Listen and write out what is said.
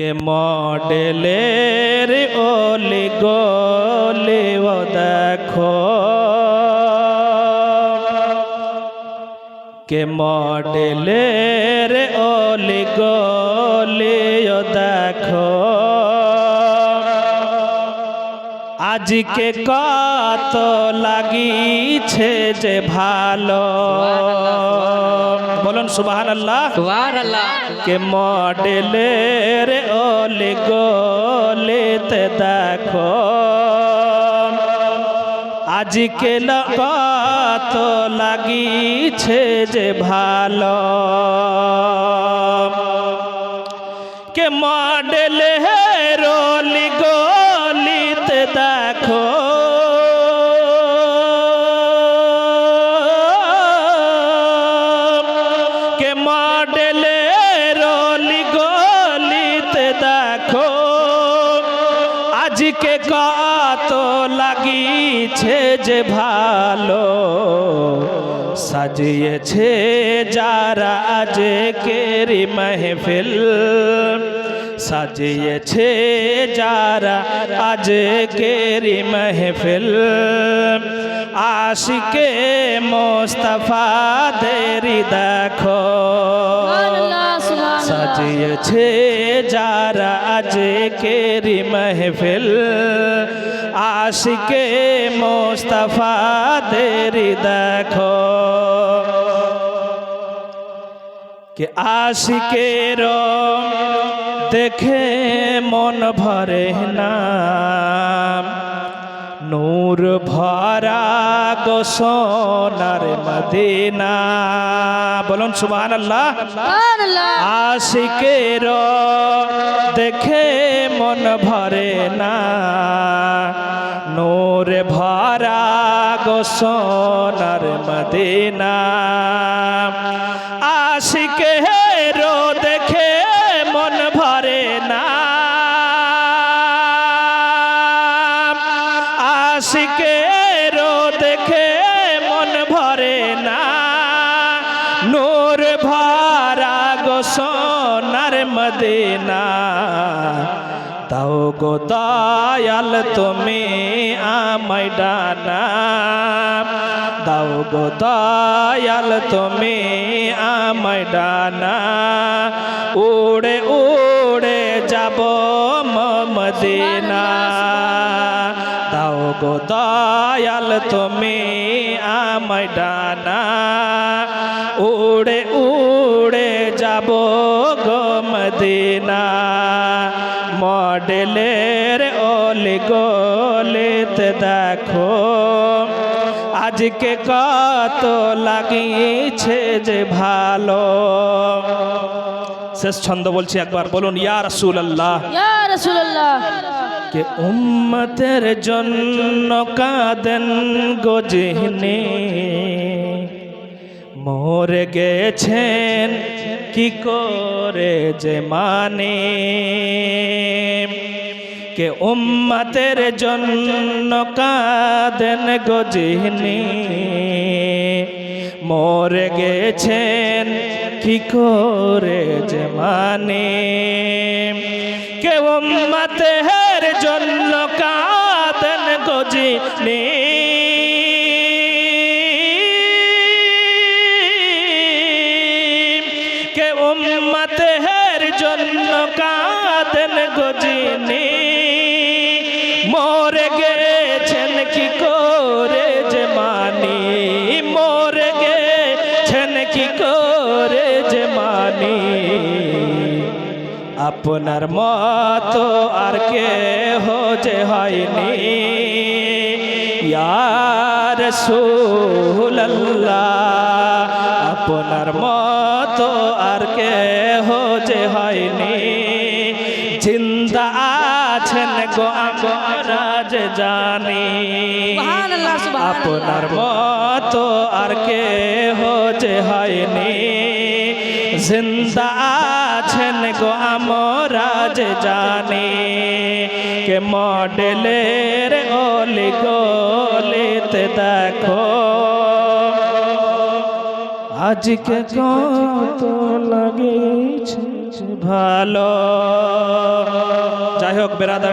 কে মডেলের ওলি গলি ও দেখো। কে মডেলের ওলি গলি ও দেখো। আজকে কত লাগিছে যে ভালো। বলুন সুবাহান আল্লাহ কে মডেলের ওলে গলেতে দেখো। আজকে কত লাগিছে যে ভালো। কে মডেলের দেখো। কে মডেলের অলি গলিতে দেখো। আজকে কত লাগিছে যে ভালো। সাজিয়েছে যারা আজকেরি মেহফিল। সাজিয়েছে যারা আজকেরি মেহফিল। আশিকে মোস্তফা দেরি দেখো। সাজিয়েছে যারা আজকেরি মেহফিল। আশিকে মোস্তফা দেরি দেখো। কে আশিকের দেখে মন ভরে না। নূর ভরা গো সোনার মদিনা। বলুন সুবহান আল্লাহ আশিকের দেখে মন ভরে না। নূর ভরা গো সোনার মদিনা। আশিকের দেখে মদিনা। তাও গো দয়াল, তুমি আমায় ডানা। দাও গো দয়াল, তুমি আমায় ডানা। উড়ে উড়ে যাব মদিনা। দাও গো দয়াল, তুমি আমায় ডানা। উড়ে উড়ে যাব গো মদিনা। মডেলের ওলি গলিতে দেখো। আজকে কত লাগিয়েছে যে ভালো। শেষ ছন্দ বলছি একবার বলুন ইয়া রসুল আল্লাহ কে উম্মতের জন্য কাঁদেন গজহনে মরে গেছেন, কি করে যে মানে? কে উম্মতের জন্য কাঁদেন গজহনে মরে গেছেন, কি করে যে মানে? কে উম্মতের উম্মতের জন্য কাঁদেন গজনে মরে গেছেন কি করে যে মানি? মরে গেছেন কি করে যে মানি? আপনার মতো আর কে হো যে হয়নি। ইয়ার সুল্লাহ আপনার মতো আর কে যে হয়নি। জিন্দা আছেন গো আমরা যে জানি। আপনার মতো আর কে যে হয়নি। জিন্দা আছেন গো আমরা যে জানি। কে মডেলের অলি গলিতে দেখো। আজকে কত লাগে ভালো। যাই হোক বেরাদার